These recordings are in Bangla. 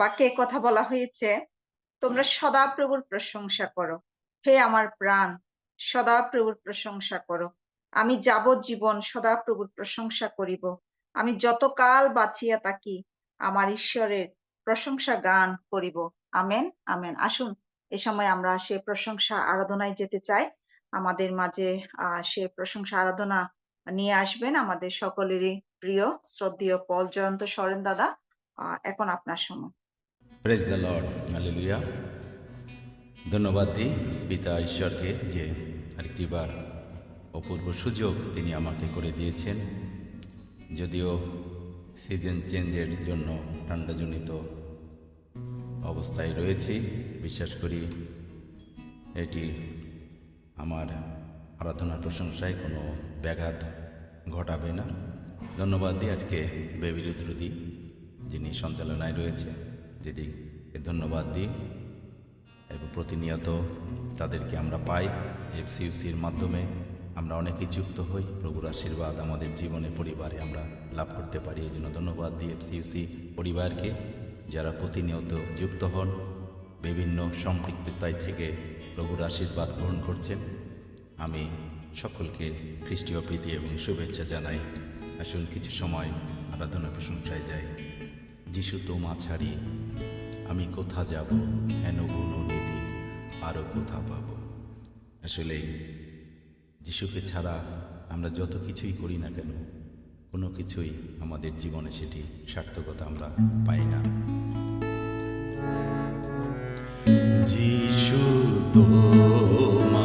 বাক্যে কথা বলা হয়েছে, তোমরা সদা প্রভুর প্রশংসা করো। হে আমার প্রাণ সদা প্রভুর প্রশংসা করো। আমি যাবজ্জীবন সদা প্রভুর প্রশংসা করিব। আমি যতকাল বাঁচিয়া থাকি, আমার ঈশ্বরের প্রশংসা গান করিব। Amen amen. আসুন, এ সময় আমরা সে প্রশংসা আরাধনায় যেতে চাই। আমাদের মাঝে সে প্রশংসা আরাধনা নিয়ে আসবেন আমাদের সকলেরই প্রিয়, শ্রদ্ধেয় পল জয়ন্ত সরেন দাদা। এখন আপনার সময়। প্রেজ দ্য লর্ড হালেলুয়া ধন্যবাদ দিই পিতা ঈশ্বরকে যে আরেকটিবার অপূর্ব সুযোগ তিনি আমাকে করে দিয়েছেন। যদিও সিজন চেঞ্জের জন্য ঠান্ডাজনিত অবস্থায় রয়েছি, বিশ্বাস করি এটি আমার আরাধনা প্রশংসায় কোনো ব্যাঘাত ঘটাবে না। ধন্যবাদ দিই আজকে বেবি রুদ্রদি যিনি সঞ্চালনায় রয়েছে দিদিকে ধন্যবাদ দিই। এবং প্রতিনিয়ত তাদেরকে আমরা পাই, এফসিউসির মাধ্যমে আমরা অনেকেই যুক্ত হই। প্রভুর আশীর্বাদ আমাদের জীবনে, পরিবারে আমরা লাভ করতে পারি। এই জন্য ধন্যবাদ দিই এফসিউসি পরিবারকে, যারা প্রতিনিয়ত যুক্ত হন, বিভিন্ন সম্পৃক্ততায় থেকে প্রভুর আশীর্বাদ গ্রহণ করছেন। আমি সকলকে খ্রিস্টীয় প্রীতি এবং শুভেচ্ছা জানাই। আসুন কিছু সময় আরাধনা প্রশংসায় যাই। যিশু তোমা ছাড়ি আমি কোথা যাব? হেন গুণ নিধি আরও কোথা পাব? আসলে যিশুকে ছাড়া আমরা যত কিছুই করি না কেন, কোনো কিছুই আমাদের জীবনে সেটি সার্থকতা আমরা পাই না। যিশু তোমা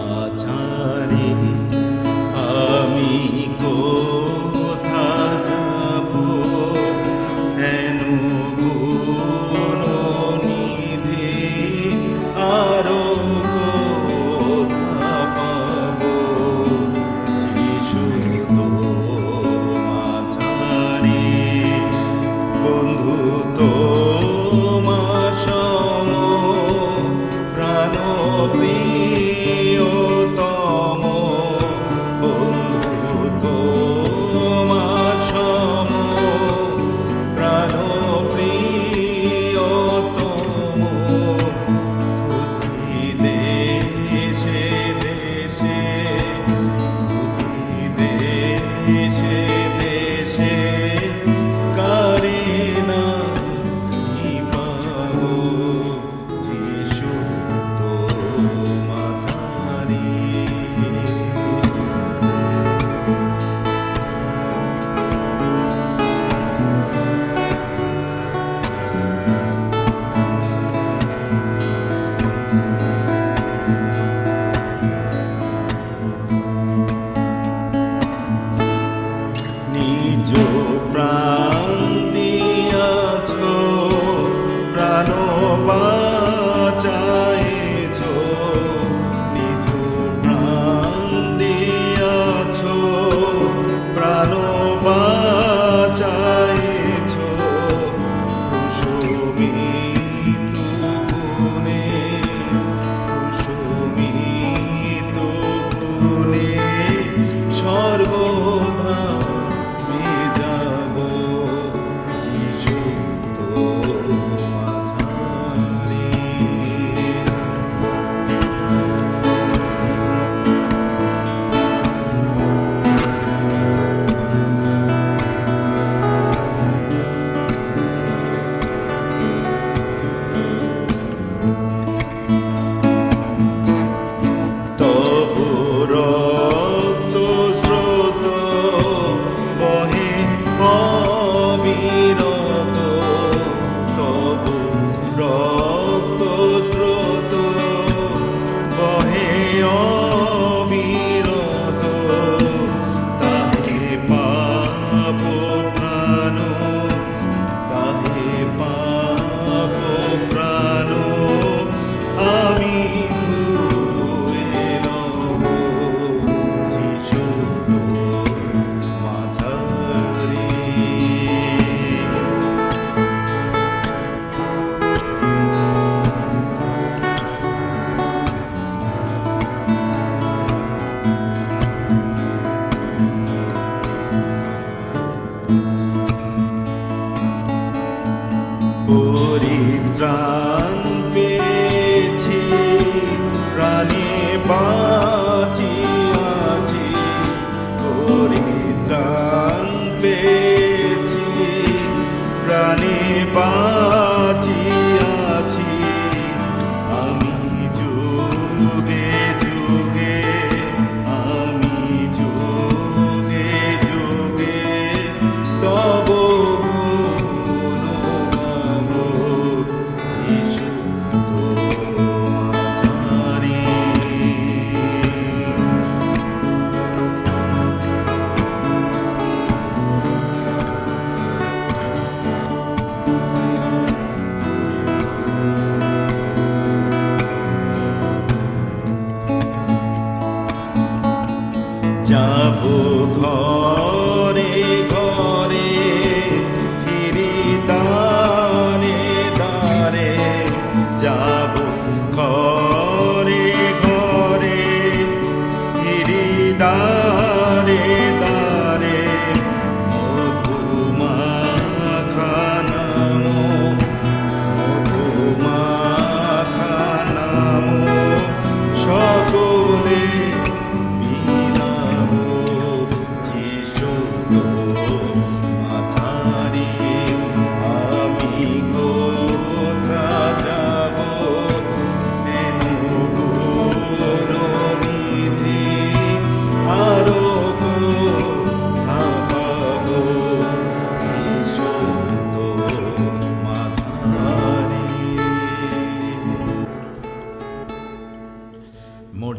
পরিত্রাণ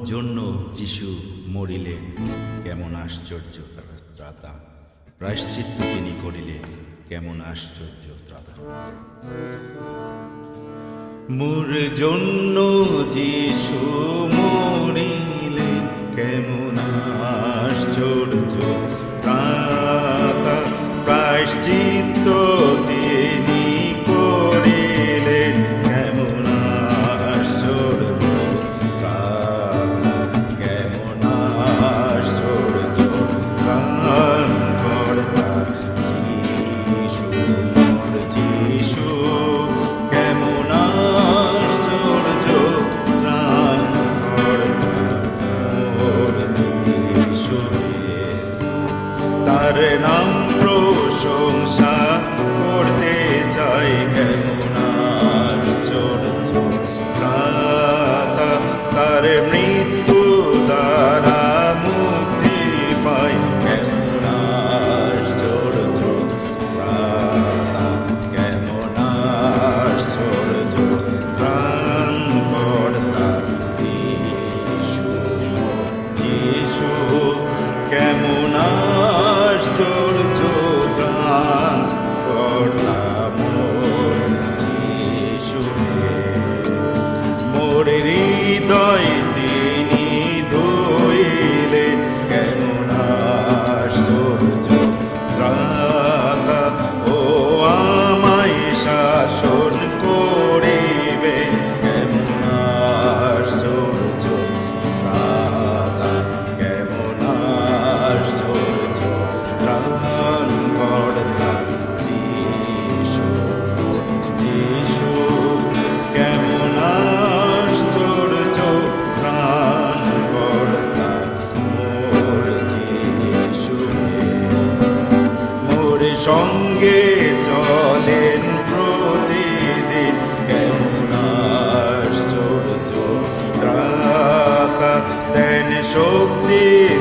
জন্য যিশু মরিলে কেমন আশ্চর্য ত্রাতা। প্রায়শ্চিত্ত তিনি করিলে কেমন আশ্চর্য ত্রাতা। মোর জন্য যিশু মরিলে কেমন আশ্চর্য। সঙ্গে চলেন প্রতিদিন। কেমন আশ্চর্য। দেন শক্তি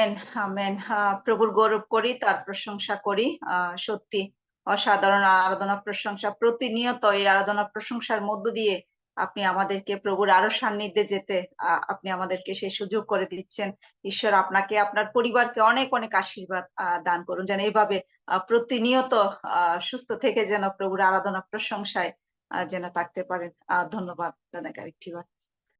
আমেন আমেন। প্রভুর গৌরব করি, তার প্রশংসা করি। সত্যি অসাধারণ আরাধনা প্রশংসা। প্রতিনিয়ত এই আরাধনা প্রশংসার মধ্য দিয়ে আপনি আমাদেরকে প্রভুর আরও সান্নিধ্যে যেতে আপনি আমাদেরকে সেই সুযোগ করে দিচ্ছেন। ঈশ্বর আপনাকে, আপনার পরিবারকে অনেক অনেক আশীর্বাদ দান করুন। যেন এইভাবে প্রতিনিয়ত সুস্থ থেকে যেন প্রভুর আরাধনা প্রশংসায় যেন থাকতে পারেন। ধন্যবাদ দাদা আরেকটি বার